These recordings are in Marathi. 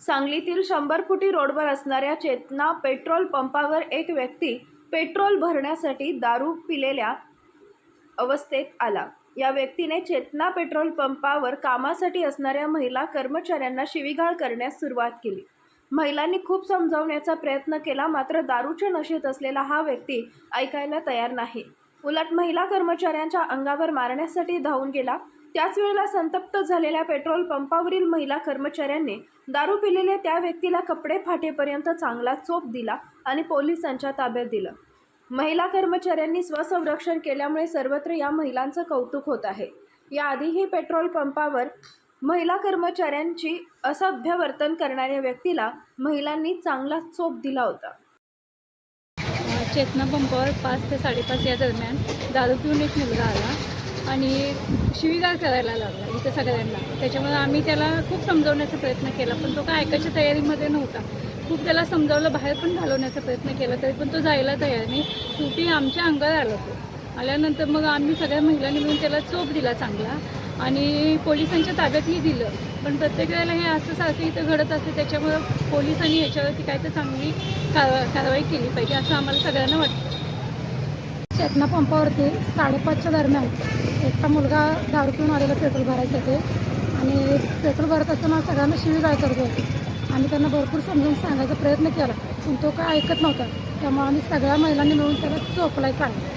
सांगलीतील शंभर फुटी रोडवर असणाऱ्या चेतना पेट्रोल पंपावर एक व्यक्ती पेट्रोल भरण्यासाठी दारू पिलेल्या अवस्थेत आला. या व्यक्तीने चेतना पेट्रोल पंपावर कामासाठी असणाऱ्या महिला कर्मचाऱ्यांना शिवीगाळ करण्यास सुरुवात केली. महिलांनी खूप समजावण्याचा प्रयत्न केला मात्र दारूच्या नशेत असलेला हा व्यक्ती ऐकायला तयार नाही. उलट महिला कर्मचाऱ्यांच्या अंगावर मारण्यासाठी धावून गेला. त्याच वेळेला संतप्त झालेल्या पेट्रोल पंपावरील महिला कर्मचाऱ्यांनी दारू पिलेल्या त्या व्यक्तीला कपडे फाटेपर्यंत चांगला चोप दिला आणि पोलिसांच्या ताब्यात दिलं. महिला कर्मचाऱ्यांनी स्वसंरक्षण केल्यामुळे सर्वत्र या महिलांचं कौतुक होत आहे. याआधीही पेट्रोल पंपावर महिला कर्मचाऱ्यांची असभ्य वर्तन करणाऱ्या व्यक्तीला महिलांनी चांगला चोप दिला होता. चेतना पंपावर पाच ते साडेपाच या दरम्यान दारू पिऊन एक मुलगा आला. आणि शिवीगाळ करायला लागला इथं सगळ्यांना. त्याच्यामुळे आम्ही त्याला खूप समजवण्याचा प्रयत्न केला पण तो काय ऐकायच्या तयारीमध्ये नव्हता. खूप त्याला समजावलं बाहेर पण घालवण्याचा प्रयत्न केला तरी पण तो जायला तयार नाही. शेवटी आमच्या अंगावर आला तो. आल्यानंतर मग आम्ही सगळ्या महिलांनी मिळून त्याला चोप दिला चांगला आणि पोलिसांच्या ताब्यातही दिलं. पण प्रत्येक वेळेला हे असं सारखं इथं घडत असते त्याच्यामुळं पोलिसांनी याच्यावरती काय तर चांगली कारवा कारवाई केली पाहिजे असं आम्हाला सगळ्यांना वाटतं. चेतना पंपावरती साडेपाचच्या दरम्यान एकटा मुलगा दारू पिऊन आलेला पेट्रोल भरायसाठी आणि पेट्रोल भरत असताना सगळ्यांना शिवीगाळ करत होते आम्ही त्यांना भरपूर समजून सांगायचा प्रयत्न केला पण तो काय ऐकत नव्हता. त्यामुळे आम्ही सगळ्या महिलांनी मिळून त्याला चोपलाय चांगलं.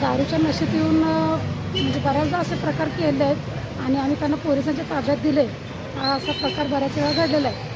दारूच्या नशेत येऊन म्हणजे बऱ्याचदा असे प्रकार केले आहेत आणि आम्ही त्यांना पोलिसांच्या ताब्यात दिले. हा असा प्रकार बऱ्याच वेळा घडलेला आहे.